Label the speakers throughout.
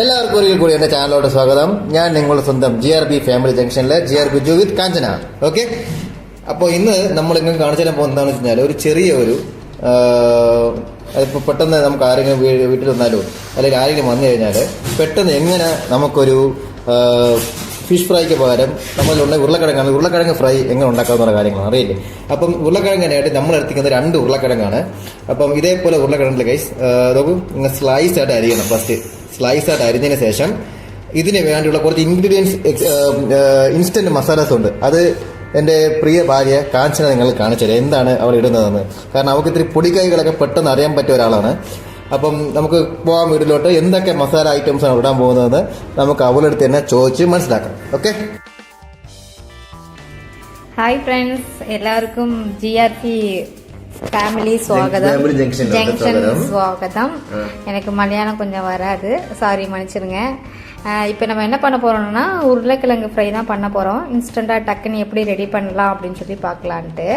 Speaker 1: എല്ലാവർക്കും ഒരിക്കൽ കൂടി എന്റെ ചാനലോട് സ്വാഗതം. ഞാൻ നിങ്ങളുടെ സ്വന്തം ജി ആർ ബി ഫാമിലി ജംഗ്ഷനിലെ ജി ആർ ബി ജു കാഞ്ചന ഓക്കെ അപ്പോൾ ഇന്ന് നമ്മൾ ഇങ്ങനെ കാണിച്ചു തരാൻ പോകുന്നത് എന്താണെന്ന് വെച്ച് കഴിഞ്ഞാൽ ഒരു ചെറിയ ഒരു അതിപ്പോൾ പെട്ടെന്ന് നമുക്ക് ആരെങ്കിലും വീട്ടിൽ വന്നാലോ അല്ലെങ്കിൽ ആരെങ്കിലും വന്നു കഴിഞ്ഞാൽ പെട്ടെന്ന് എങ്ങനെ നമുക്കൊരു ഫിഷ് ഫ്രൈക്ക് പകരം നമ്മളിലുള്ള ഉരുളക്കിഴങ്ങാണ്. ഉരുളക്കിഴങ്ങ് ഫ്രൈ എങ്ങനെ ഉണ്ടാക്കാവുന്ന കാര്യങ്ങളാണ്. അറിയില്ലേ? അപ്പം ഉരുളക്കിഴങ്ങിനായിട്ട് നമ്മൾ എടുത്തിരിക്കുന്നത് രണ്ട് ഉരുളക്കിഴങ്ങാണ്. അപ്പം ഇതേപോലെ ഉരുളക്കിഴങ്ങിൽ ഗൈസ് നോക്കൂ ഇങ്ങനെ സ്ലൈസ് ആയിട്ട് അരിയണം ഫസ്റ്റ് സ്ലൈസ് ആയിട്ട് അരിഞ്ഞതിന് ശേഷം ഇതിന് വേണ്ടിയുള്ള കുറച്ച് ഇൻഗ്രീഡിയൻസ് ഇൻസ്റ്റന്റ് മസാലാസ് ഉണ്ട്. അത് എന്റെ പ്രിയ ഭാര്യ കാഞ്ചന നിങ്ങൾ കാണിച്ചത് എന്താണ് അവൾ ഇടുന്നതെന്ന്. കാരണം അവൾക്ക് ഇത്തിരി പൊടിക്കൈകളൊക്കെ പെട്ടെന്ന് അറിയാൻ പറ്റിയ ഒരാളാണ്. അപ്പം നമുക്ക് പോകാൻ വീട്ടിലോട്ട്. എന്തൊക്കെ മസാല ഐറ്റംസ് ആണ് ഇടാൻ പോകുന്നതെന്ന് നമുക്ക് അവളെടുത്ത് തന്നെ ചോദിച്ച് മനസ്സിലാക്കാം. ഓക്കെ
Speaker 2: ഹായ് ഫ്രണ്ട്സ് എല്ലാവർക്കും ജി ആർ പി ஃபேமிலி
Speaker 1: வந்து
Speaker 2: ஜங்ஷன்
Speaker 1: ஸ்வாகதம்.
Speaker 2: எனக்கு மலையாளம் கொஞ்சம் வராது. சாரி மன்னிச்சிருங்க. இப்போ நம்ம என்ன பண்ண போறோம்னா உருளைக்கிழங்கு ஃப்ரை தான் பண்ண போறோம். இன்ஸ்டண்ட்டாக டக்குன்னு எப்படி ரெடி பண்ணலாம் அப்படின்னு சொல்லி பார்க்கலான்ட்டு.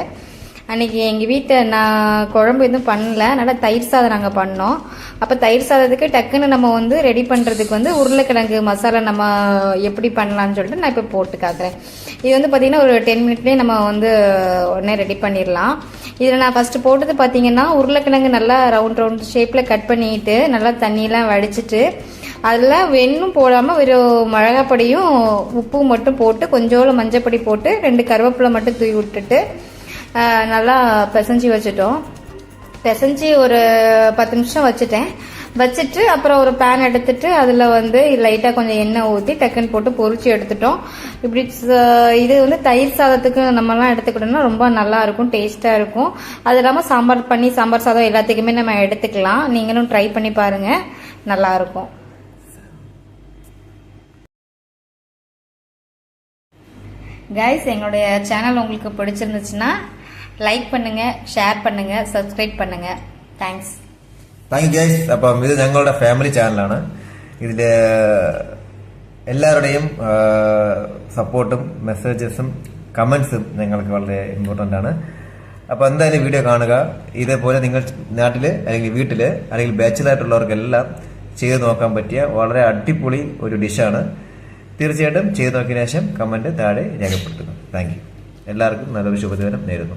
Speaker 2: அன்னைக்கு எங்கள் வீட்டில் நான் குழம்பு எதுவும் பண்ணல. அதனால் தயிர் சாதம் நாங்கள் பண்ணோம். அப்போ தயிர் சாதத்துக்கு டக்குன்னு நம்ம வந்து ரெடி பண்ணுறதுக்கு வந்து உருளைக்கிழங்கு மசாலா நம்ம எப்படி பண்ணலாம்னு சொல்லிட்டு நான் இப்போ போட்டு காக்குறேன் இது வந்து பார்த்திங்கன்னா ஒரு டென் மினிட்லேயே நம்ம வந்து உடனே ரெடி பண்ணிடலாம். இதில் நான் ஃபஸ்ட்டு போட்டது பார்த்தீங்கன்னா உருளைக்கிழங்கு நல்லா ரவுண்ட் ரவுண்ட் ஷேப்பில் கட் பண்ணிட்டு நல்லா தண்ணியெல்லாம் வடிச்சிட்டு அதில் வெண்ணும் போடாமல் ஒரு மிளகாப்பொடியும் உப்பும் மட்டும் போட்டு கொஞ்சோண்டு மஞ்சப்பொடி போட்டு ரெண்டு கருவேப்பிலை மட்டும் தூவி விட்டுட்டு நல்லா பிசைஞ்சு வச்சுட்டோம். பிசைஞ்சு ஒரு பத்து நிமிஷம் வச்சுட்டேன். வச்சுட்டு அப்புறம் ஒரு பேன் எடுத்துட்டு அதில் வந்து லைட்டாக கொஞ்சம் எண்ணெய் ஊற்றி டக்குன்னு போட்டு பொறிச்சு எடுத்துட்டோம். இப்படி இது வந்து தயிர் சாதத்துக்கு நம்மலாம் எடுத்துக்கிட்டோம்னா ரொம்ப நல்லா இருக்கும் டேஸ்ட்டாக இருக்கும். அது இல்லாமல் சாம்பார் பண்ணி சாம்பார் சாதம் எல்லாத்துக்குமே நம்ம எடுத்துக்கலாம். நீங்களும் ட்ரை பண்ணி பாருங்கள் நல்லா இருக்கும். கைஸ் எங்களுடைய சேனல் உங்களுக்கு பிடிச்சிருந்துச்சுன்னா லைக் பண்ணுங்க ஷேர் பண்ணுங்க സബ്സ്ക്രൈബ് பண்ணுங்க താങ്ക്സ്
Speaker 1: താങ്ക് യു ഗൈസ് അപ്പം ഇത് ഞങ്ങളുടെ ഫാമിലി ചാനലാണ് ഇതിൽ എല്ലാവരുടെയും സപ്പോർട്ടും മെസ്സേജസും കമൻസും ഞങ്ങൾക്ക് വളരെ ഇമ്പോർട്ടൻ്റ് ആണ് അപ്പോൾ എന്തായാലും വീഡിയോ കാണുക ഇതേപോലെ നിങ്ങൾ നാട്ടിൽ അല്ലെങ്കിൽ വീട്ടിൽ അല്ലെങ്കിൽ ബാച്ചിലായിട്ടുള്ളവർക്കെല്ലാം ചെയ്ത് നോക്കാൻ പറ്റിയ വളരെ അടിപൊളി ഒരു ഡിഷാണ് തീർച്ചയായിട്ടും ചെയ്ത് നോക്കിയതിനു ശേഷം കമൻറ്റ് താഴെ രേഖപ്പെടുത്തുക താങ്ക് യു എല്ലാവർക്കും നല്ലൊരു ശുഭദിനം നേരുന്നു